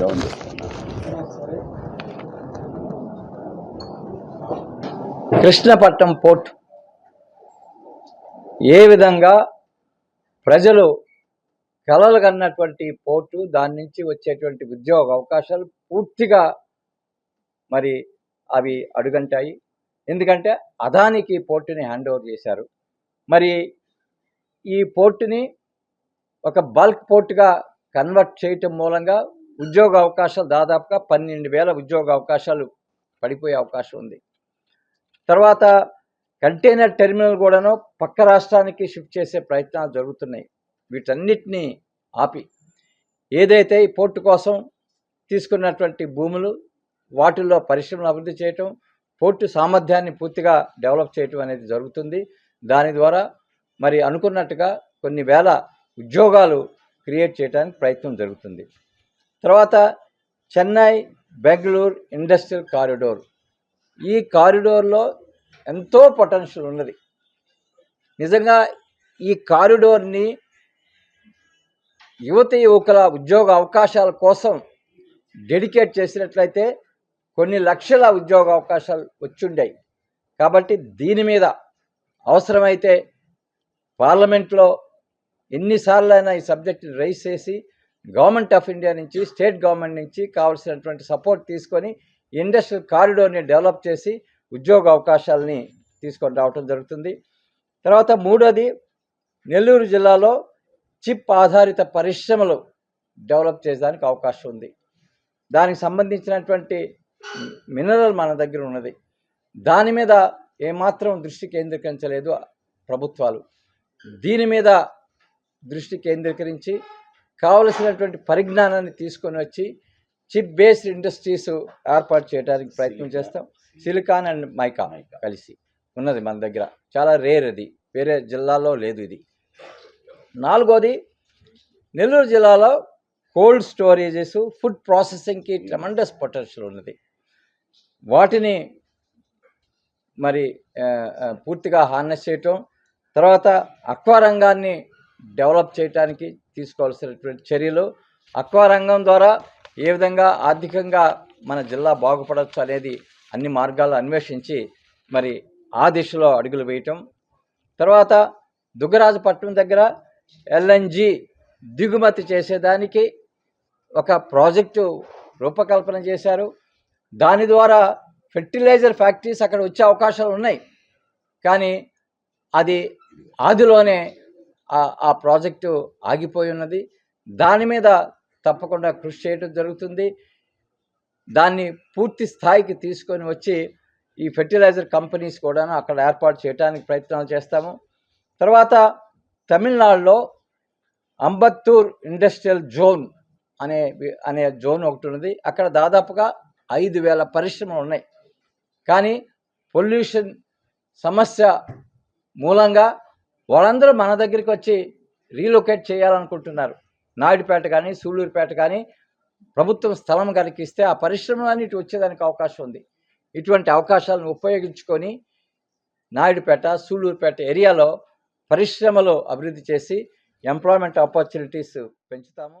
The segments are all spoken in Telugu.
Down Krishnapatnam port. ఏ విధంగా ప్రజలు కలలు కన్నటువంటి పోర్టు దాని నుంచి వచ్చేటువంటి ఉద్యోగ అవకాశాలు పూర్తిగా మరి అవి అడుగంటాయి. ఎందుకంటే అదానికి పోర్టుని హ్యాండ్ ఓవర్ చేశారు. మరి ఈ పోర్టుని ఒక బల్క్ పోర్టుగా కన్వర్ట్ చేయటం మూలంగా ఉద్యోగ అవకాశాలు దాదాపుగా పన్నెండు వేల ఉద్యోగ అవకాశాలు పడిపోయే అవకాశం ఉంది. తర్వాత కంటైనర్ టెర్మినల్ కూడాను పక్క రాష్ట్రానికి షిఫ్ట్ చేసే ప్రయత్నాలు జరుగుతున్నాయి. వీటన్నిటినీ ఆపి ఏదైతే ఈ పోర్టు కోసం తీసుకున్నటువంటి భూములు వాటిల్లో పరిశ్రమలు అభివృద్ధి చేయటం పోర్టు సామర్థ్యాన్ని పూర్తిగా డెవలప్ చేయటం అనేది జరుగుతుంది. దాని ద్వారా మరి అనుకున్నట్టుగా కొన్ని వేల ఉద్యోగాలు క్రియేట్ చేయడానికి ప్రయత్నం జరుగుతుంది. తర్వాత చెన్నై బెంగళూరు ఇండస్ట్రియల్ కారిడోర్. ఈ కారిడోర్లో ఎంతో పొటెన్షియల్ ఉన్నది. నిజంగా ఈ కారిడోర్ని యువత యువకుల ఉద్యోగ అవకాశాల కోసం డెడికేట్ చేసినట్లయితే కొన్ని లక్షల ఉద్యోగ అవకాశాలు వచ్చుండాయి. కాబట్టి దీని మీద అవసరమైతే పార్లమెంట్లో ఎన్నిసార్లైనా ఈ సబ్జెక్ట్ని రైజ్ చేసి గవర్నమెంట్ ఆఫ్ ఇండియా నుంచి స్టేట్ గవర్నమెంట్ నుంచి కావాల్సినటువంటి సపోర్ట్ తీసుకొని ఇండస్ట్రియల్ కారిడోర్ని డెవలప్ చేసి ఉద్యోగ అవకాశాలని తీసుకొని రావటం జరుగుతుంది. తర్వాత మూడోది నెల్లూరు జిల్లాలో చిప్ ఆధారిత పరిశ్రమలు డెవలప్ చేయడానికి అవకాశం ఉంది. దానికి సంబంధించినటువంటి మినరల్ మన దగ్గర ఉన్నది. దాని మీద ఏమాత్రం దృష్టి కేంద్రీకరించలేదు ప్రభుత్వాలు. దీని మీద దృష్టి కేంద్రీకరించి కావలసినటువంటి పరిజ్ఞానాన్ని తీసుకొని వచ్చి చిప్ బేస్డ్ ఇండస్ట్రీస్ ఏర్పాటు చేయడానికి ప్రయత్నం చేస్తాం. సిలికాన్ అండ్ మైకా కలిసి. ఉన్నది మన దగ్గర. చాలా రేర్ అది. వేరే జిల్లాలో లేదు ఇది. నాలుగోది నెల్లూరు జిల్లాలో కోల్డ్ స్టోరేజెస్ ఫుడ్ ప్రాసెసింగ్కి ట్రమండస్ పొటెన్షియల్ ఉన్నది. వాటిని మరి పూర్తిగా హార్నెస్ చేయటం తర్వాత అక్వా రంగాన్ని డెవలప్ చేయడానికి తీసుకోవాల్సినటువంటి చర్యలు అక్వా రంగం ద్వారా ఏ విధంగా ఆర్థికంగా మన జిల్లా బాగుపడవచ్చు అనేది అన్ని మార్గాలు అన్వేషించి మరి ఆ దిశలో అడుగులు వేయటం. తర్వాత దుగ్గరాజపట్నం దగ్గర ఎల్ఎన్జి దిగుమతి చేసేదానికి ఒక ప్రాజెక్టు రూపకల్పన చేశారు. దాని ద్వారా ఫెర్టిలైజర్ ఫ్యాక్టరీస్ అక్కడ వచ్చే అవకాశాలు ఉన్నాయి. కానీ అది ఆదిలోనే ఆ- ప్రాజెక్టు ఆగిపోయి ఉన్నది. దాని మీద తప్పకుండా కృషి చేయడం జరుగుతుంది. దాన్ని పూర్తి స్థాయికి తీసుకొని వచ్చి ఈ ఫెర్టిలైజర్ కంపెనీస్ కూడా అక్కడ ఏర్పాటు చేయడానికి ప్రయత్నాలు చేస్తాము. తర్వాత తమిళనాడులో అంబత్తూర్ ఇండస్ట్రియల్ జోన్ అనే అనే జోన్ ఒకటి ఉన్నది. అక్కడ దాదాపుగా ఐదు వేల పరిశ్రమలు ఉన్నాయి. కానీ పొల్యూషన్ సమస్య మూలంగా వాళ్ళందరూ మన దగ్గరికి వచ్చి రీలొకేట్ చేయాలనుకుంటున్నారు. నాయుడుపేట కానీ సూళ్ళూరుపేట కానీ ప్రభుత్వం స్థలం కలిగిస్తే ఆ పరిశ్రమలన్నీ ఇటు వచ్చేదానికి అవకాశం ఉంది. ఇటువంటి అవకాశాలను ఉపయోగించుకొని నాయుడుపేట సూళ్ళూరుపేట ఏరియాలో పరిశ్రమలు అభివృద్ధి చేసి ఎంప్లాయ్మెంట్ ఆపర్చునిటీస్ పెంచుతాము.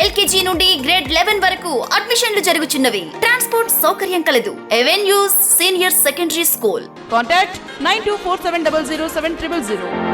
ఎల్కేజీ నుండి గ్రేడ్ లెవెన్ వరకు అడ్మిషన్లు జరుగుచున్నవి. ట్రాన్స్పోర్ట్ సౌకర్యం కలదు. Avenues senior secondary school. Contact nine two four seven double zero seven triple zero.